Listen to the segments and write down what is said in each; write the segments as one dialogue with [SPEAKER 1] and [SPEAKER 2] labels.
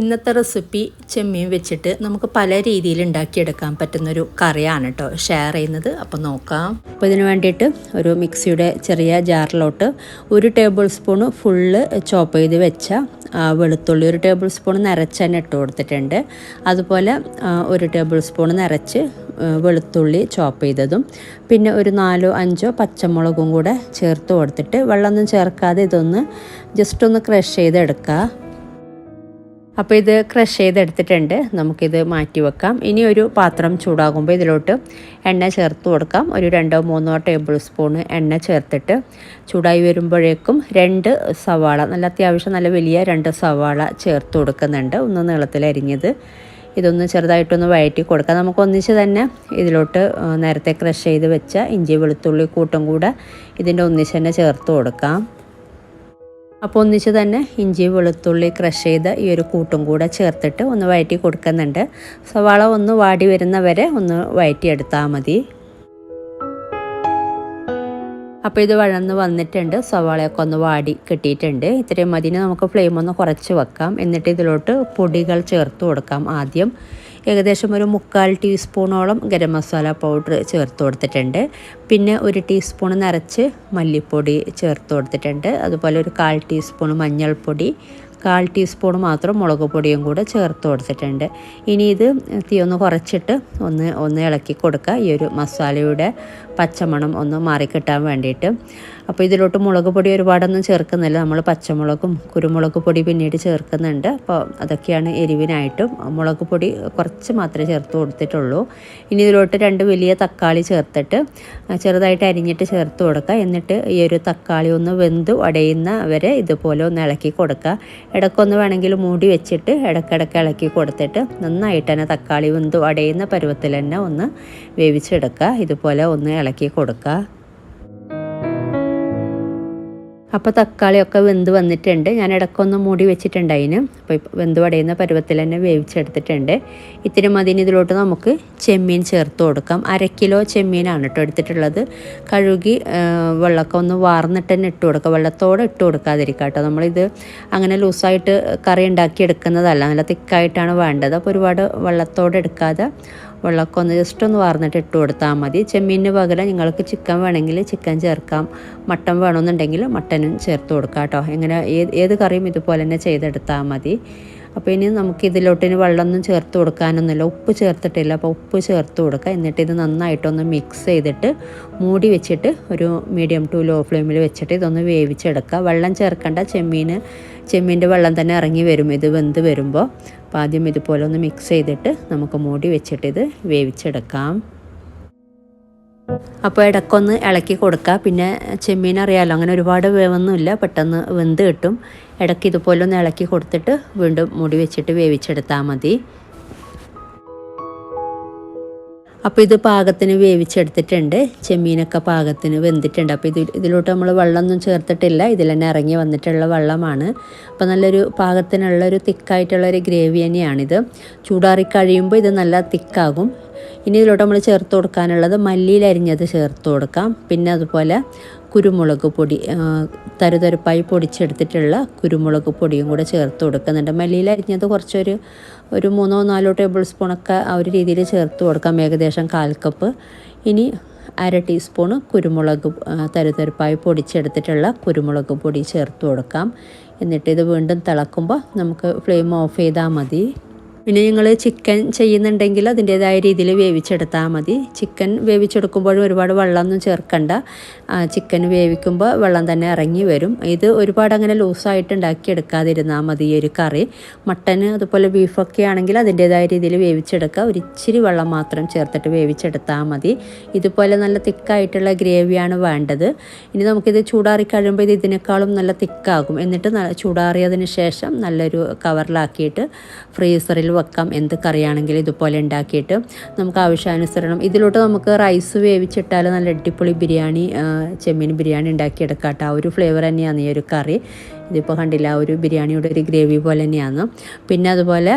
[SPEAKER 1] ഇന്നത്തെ റെസിപ്പി ചെമ്മീൻ വെച്ചിട്ട് നമുക്ക് പല രീതിയിൽ ഉണ്ടാക്കിയെടുക്കാൻ പറ്റുന്നൊരു കറിയാണ് കേട്ടോ ഷെയർ ചെയ്യുന്നത്. അപ്പോൾ നോക്കാം. അപ്പോൾ ഇതിന് വേണ്ടിയിട്ട് ഒരു മിക്സിയുടെ ചെറിയ ജാറിലോട്ട് ഒരു ടേബിൾ സ്പൂണ് ഫുള്ള് ചോപ്പ് ചെയ്ത് വെച്ച വെളുത്തുള്ളി ഒരു ടേബിൾ സ്പൂൺ നിറച്ച് തന്നെ ഇട്ട് കൊടുത്തിട്ടുണ്ട്. അതുപോലെ ഒരു ടേബിൾ സ്പൂൺ നിറച്ച് വെളുത്തുള്ളി ചോപ്പ് ചെയ്തതും പിന്നെ ഒരു നാലോ അഞ്ചോ പച്ചമുളകും കൂടെ ചേർത്ത് കൊടുത്തിട്ട് വെള്ളമൊന്നും ചേർക്കാതെ ഇതൊന്ന് ജസ്റ്റ് ഒന്ന് ക്രഷ് ചെയ്തെടുക്കുക അപ്പോൾ ഇത് ക്രഷ് ചെയ്തെടുത്തിട്ടുണ്ട്. നമുക്കിത് മാറ്റി വെക്കാം. ഇനി ഒരു പാത്രം ചൂടാകുമ്പോൾ ഇതിലോട്ട് എണ്ണ ചേർത്ത് കൊടുക്കാം. ഒരു രണ്ടോ മൂന്നോ ടേബിൾ സ്പൂണ് എണ്ണ ചേർത്തിട്ട് ചൂടായി വരുമ്പോഴേക്കും രണ്ട് സവാള നല്ല അത്യാവശ്യം നല്ല വലിയ രണ്ട് സവാള ചേർത്ത് കൊടുക്കുന്നുണ്ട്. ഒന്ന് നീളത്തിലരിഞ്ഞത് ഇതൊന്ന് ചെറുതായിട്ടൊന്ന് വഴറ്റി കൊടുക്കാം. നമുക്ക് ഒന്നിച്ച് തന്നെ ഇതിലോട്ട് നേരത്തെ ക്രഷ് ചെയ്ത് വെച്ച ഇഞ്ചി വെളുത്തുള്ളി കൂട്ടും കൂടെ ഇതിന്റെ ഒന്നിച്ച് തന്നെ ചേർത്ത് കൊടുക്കാം. അപ്പോൾ ഒന്നിച്ച് തന്നെ ഇഞ്ചി വെളുത്തുള്ളി ക്രഷ് ചെയ്ത് ഈ ഒരു കൂട്ടും കൂടെ ചേർത്തിട്ട് ഒന്ന് വഴറ്റി കൊടുക്കുന്നുണ്ട്. സവാള ഒന്ന് വാടി വരുന്നവരെ ഒന്ന് വഴറ്റിയെടുത്താൽ മതി. അപ്പോൾ ഇത് വഴന്ന് വന്നിട്ടുണ്ട്. സവാളയൊക്കെ ഒന്ന് വാടി കിട്ടിയിട്ടുണ്ട്. ഇത്രയും മതിന് നമുക്ക് ഫ്ലെയിം ഒന്ന് കുറച്ച് വെക്കാം. എന്നിട്ട് ഇതിലോട്ട് പൊടികൾ ചേർത്ത് കൊടുക്കാം ആദ്യം. ഏകദേശം ഒരു മുക്കാൽ ടീസ്പൂണോളം ഗരം മസാല പൗഡർ ചേർത്ത് കൊടുത്തിട്ടുണ്ട്. പിന്നെ ഒരു ടീസ്പൂൺ നിറച്ച് മല്ലിപ്പൊടി ചേർത്ത് കൊടുത്തിട്ടുണ്ട്. അതുപോലെ ഒരു കാൽ ടീസ്പൂൺ മഞ്ഞൾപ്പൊടി കാൽ ടീസ്പൂൺ മാത്രം മുളക് പൊടിയും കൂടെ ചേർത്ത് കൊടുത്തിട്ടുണ്ട്. ഇനി ഇത് തീ ഒന്ന് കുറച്ചിട്ട് ഒന്ന് ഒന്ന് ഇളക്കി കൊടുക്കുക. ഈ ഒരു മസാലയുടെ പച്ചമണം ഒന്ന് മാറിക്കിട്ടാൻ വേണ്ടിയിട്ട്. അപ്പോൾ ഇതിലോട്ട് മുളക് പൊടി ഒരുപാടൊന്നും ചേർക്കുന്നില്ല. നമ്മൾ പച്ചമുളകും കുരുമുളക് പൊടി പിന്നീട് ചേർക്കുന്നുണ്ട്. അപ്പോൾ അതൊക്കെയാണ് എരിവിനായിട്ടും മുളക് പൊടി കുറച്ച് മാത്രമേ ചേർത്ത് കൊടുത്തിട്ടുള്ളൂ. ഇനി ഇതിലോട്ട് രണ്ട് വലിയ തക്കാളി ചേർത്തിട്ട് ചെറുതായിട്ട് അരിഞ്ഞിട്ട് ചേർത്ത് കൊടുക്കുക. എന്നിട്ട് ഈ ഒരു തക്കാളി ഒന്ന് വെന്ത് ഉടയുന്ന വരെ ഇതുപോലെ ഒന്ന് ഇളക്കി കൊടുക്കുക. ഇടയ്ക്കൊന്ന് വേണമെങ്കിൽ മൂടി വെച്ചിട്ട് ഇടയ്ക്കിടയ്ക്ക് ഇളക്കി കൊടുത്തിട്ട് നന്നായിട്ട് തന്നെ തക്കാളി വെന്ത് അടയുന്ന പരുവത്തിൽ തന്നെ ഒന്ന് വേവിച്ചെടുക്കുക. ഇതുപോലെ ഒന്ന് ഇളക്കി കൊടുക്കുക. അപ്പോൾ തക്കാളിയൊക്കെ വെന്ത് വന്നിട്ടുണ്ട്. ഞാൻ ഇടയ്ക്കൊന്ന് മൂടി വെച്ചിട്ടുണ്ട് അതിന്. അപ്പോൾ വെന്ത് പടയുന്ന പരുവത്തിൽ തന്നെ വേവിച്ചെടുത്തിട്ടുണ്ട്. ഇത്തിരി മതിന് ഇതിലോട്ട് നമുക്ക് ചെമ്മീൻ ചേർത്ത് കൊടുക്കാം. അര കിലോ ചെമ്മീനാണ് കേട്ടോ എടുത്തിട്ടുള്ളത്. കഴുകി വെള്ളമൊക്കെ ഒന്ന് വാർന്നിട്ട് തന്നെ ഇട്ട് കൊടുക്കുക വെള്ളത്തോടെ ഇട്ട് കൊടുക്കാതിരിക്കുക കേട്ടോ. നമ്മളിത് അങ്ങനെ ലൂസായിട്ട് കറി ഉണ്ടാക്കി എടുക്കുന്നതല്ല നല്ല തിക്കായിട്ടാണ് വേണ്ടത്. അപ്പോൾ ഒരുപാട് വെള്ളത്തോടെ എടുക്കാതെ വെള്ളമൊക്കെ ഒന്ന് ജസ്റ്റ് ഒന്ന് വാർന്നിട്ട് ഇട്ട് കൊടുത്താൽ മതി. ചെമ്മീനിന് പകരം നിങ്ങൾക്ക് ചിക്കൻ വേണമെങ്കിൽ ചിക്കൻ ചേർക്കാം. മട്ടൻ വേണമെന്നുണ്ടെങ്കിൽ മട്ടനും ചേർത്ത് കൊടുക്കാം കേട്ടോ. എങ്ങനെ ഏത് ഏത് കറിയും ഇതുപോലെ തന്നെ ചെയ്തെടുത്താൽ മതി. അപ്പോൾ ഇനി നമുക്ക് ഇതിലോട്ടിന് വെള്ളമൊന്നും ചേർത്ത് കൊടുക്കാനൊന്നുമില്ല. ഉപ്പ് ചേർത്തിട്ടില്ല. അപ്പോൾ ഉപ്പ് ചേർത്ത് കൊടുക്കുക. എന്നിട്ട് ഇത് നന്നായിട്ടൊന്ന് മിക്സ് ചെയ്തിട്ട് മൂടി വെച്ചിട്ട് ഒരു മീഡിയം ടു ലോ ഫ്ലെയിമിൽ വെച്ചിട്ട് ഇതൊന്ന് വേവിച്ചെടുക്കുക. വെള്ളം ചേർക്കേണ്ട. ചെമ്മീൻ ചെമ്മീന്റെ വെള്ളം തന്നെ ഇറങ്ങി വരും. ഇത് വെന്ത് വരുമ്പോൾ അപ്പോൾ ആദ്യം ഇതുപോലെ ഒന്ന് മിക്സ് ചെയ്തിട്ട് നമുക്ക് മൂടി വെച്ചിട്ട് ഇത് വേവിച്ചെടുക്കാം. അപ്പോൾ ഇടയ്ക്കൊന്ന് ഇളക്കി കൊടുക്കുക പിന്നെ ചെമ്മീൻ അറിയാമല്ലോ അങ്ങനെ ഒരുപാട് വേവൊന്നുമില്ല പെട്ടെന്ന് വെന്ത് കിട്ടും. ഇടയ്ക്ക് ഇതുപോലെ ഒന്ന് ഇളക്കി കൊടുത്തിട്ട് വീണ്ടും മൂടി വെച്ചിട്ട് വേവിച്ചെടുത്താൽ മതി. അപ്പോൾ ഇത് പാകത്തിന് വേവിച്ചെടുത്തിട്ടുണ്ട്. ചെമ്മീനൊക്കെ പാകത്തിന് വെന്തിട്ടുണ്ട്. അപ്പോൾ ഇത് ഇതിലോട്ട് നമ്മൾ വെള്ളമൊന്നും ചേർത്തിട്ടില്ല. ഇതിൽ തന്നെ ഇറങ്ങി വന്നിട്ടുള്ള വെള്ളമാണ്. അപ്പോൾ നല്ലൊരു പാകത്തിനുള്ള ഒരു ഒരു ഗ്രേവി തന്നെയാണിത്. ചൂടാറി കഴിയുമ്പോൾ ഇത് നല്ല തിക്കാകും. ഇനി ഇതിലോട്ട് നമ്മൾ ചേർത്ത് കൊടുക്കാനുള്ളത് മല്ലിയിൽ അരിഞ്ഞത് ചേർത്ത് കൊടുക്കാം. പിന്നെ അതുപോലെ കുരുമുളക് പൊടി തരുതരുപ്പായി പൊടിച്ചെടുത്തിട്ടുള്ള കുരുമുളക് പൊടിയും കൂടെ ചേർത്ത് കൊടുക്കുന്നുണ്ട്. മല്ലിയിൽ അരിഞ്ഞത് കുറച്ചൊരു ഒരു മൂന്നോ നാലോ ടേബിൾ സ്പൂണൊക്കെ ആ ഒരു രീതിയിൽ ചേർത്ത് കൊടുക്കാം. ഏകദേശം കാൽ കപ്പ്. ഇനി അര ടീസ്പൂണ് കുരുമുളക് തരുതരുപ്പായി പൊടിച്ചെടുത്തിട്ടുള്ള കുരുമുളക് പൊടി ചേർത്ത് കൊടുക്കാം. എന്നിട്ട് ഇത് വീണ്ടും തിളക്കുമ്പോൾ നമുക്ക് ഫ്ലെയിം ഓഫ് ചെയ്താൽ മതി. പിന്നെ നിങ്ങൾ ചിക്കൻ ചെയ്യുന്നുണ്ടെങ്കിൽ അതിന്റേതായ രീതിയിൽ വേവിച്ചെടുത്താൽ മതി. ചിക്കൻ വേവിച്ചെടുക്കുമ്പോഴും ഒരുപാട് വെള്ളമൊന്നും ചേർക്കണ്ട. ചിക്കൻ വേവിക്കുമ്പോൾ വെള്ളം തന്നെ ഇറങ്ങി വരും. ഇത് ഒരുപാട് അങ്ങനെ ലൂസായിട്ട് ഉണ്ടാക്കിയെടുക്കാതിരുന്നാൽ മതി ഈ ഒരു കറി. മട്ടൻ അതുപോലെ ബീഫൊക്കെ ആണെങ്കിൽ അതിന്റേതായ രീതിയിൽ വേവിച്ചെടുക്കുക. ഒരു ഇച്ചിരി വെള്ളം മാത്രം ചേർത്തിട്ട് വേവിച്ചെടുത്താൽ മതി. ഇതുപോലെ നല്ല തിക്കായിട്ടുള്ള ഗ്രേവിയാണ് വേണ്ടത്. ഇനി നമുക്കിത് ചൂടാറി കഴിയുമ്പോൾ ഇത് ഇതിനേക്കാളും നല്ല തിക്കാകും. എന്നിട്ട് ചൂടാറിയതിന് ശേഷം നല്ലൊരു കവറിലാക്കിയിട്ട് ഫ്രീസറിൽ വെക്കാം. എന്ത് കറിയാണെങ്കിലും ഇതുപോലെ ഉണ്ടാക്കിയിട്ട് നമുക്ക് ആവശ്യാനുസരണം. ഇതിലോട്ട് നമുക്ക് റൈസ് വേവിച്ചിട്ടാൽ നല്ല അടിപൊളി ബിരിയാണി ചെമ്മീൻ ബിരിയാണി ഉണ്ടാക്കിയെടുക്കാം കേട്ടോ. ആ ഒരു ഫ്ലേവർ തന്നെയാണ് ഈ ഒരു കറി. ഇതിപ്പോൾ കണ്ടില്ല ഒരു ബിരിയാണിയുടെ ഒരു ഗ്രേവി പോലെ തന്നെയാണ്. പിന്നെ അതുപോലെ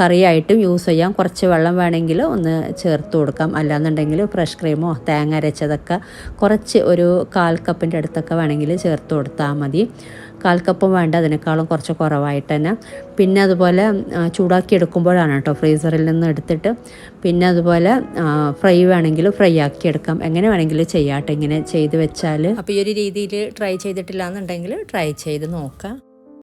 [SPEAKER 1] കറിയായിട്ടും യൂസ് ചെയ്യാം. കുറച്ച് വെള്ളം വേണമെങ്കിൽ ഒന്ന് ചേർത്ത് കൊടുക്കാം. അല്ലാന്നുണ്ടെങ്കിൽ ഫ്രഷ് ക്രീമോ തേങ്ങ അരച്ചതൊക്കെ കുറച്ച് ഒരു കാൽ കപ്പിന്റെ അടുത്തൊക്കെ വേണമെങ്കിൽ ചേർത്ത് കൊടുത്താൽ മതി. കാൽ കപ്പും വേണ്ട അതിനേക്കാളും കുറച്ച് കുറവായിട്ട് തന്നെ. പിന്നെ അതുപോലെ ചൂടാക്കി എടുക്കുമ്പോഴാണ് കേട്ടോ ഫ്രീസറിൽ നിന്ന് എടുത്തിട്ട്. പിന്നെ അതുപോലെ ഫ്രൈ വേണമെങ്കിൽ ഫ്രൈ ആക്കി എടുക്കാം. എങ്ങനെ വേണമെങ്കിലും ചെയ്യാം കേട്ടോ. ഇങ്ങനെ ചെയ്ത് വെച്ചാൽ അപ്പോൾ ഈ ഒരു രീതിയിൽ ട്രൈ ചെയ്തിട്ടില്ല എന്നുണ്ടെങ്കിൽ ട്രൈ ചെയ്ത് നോക്കാം.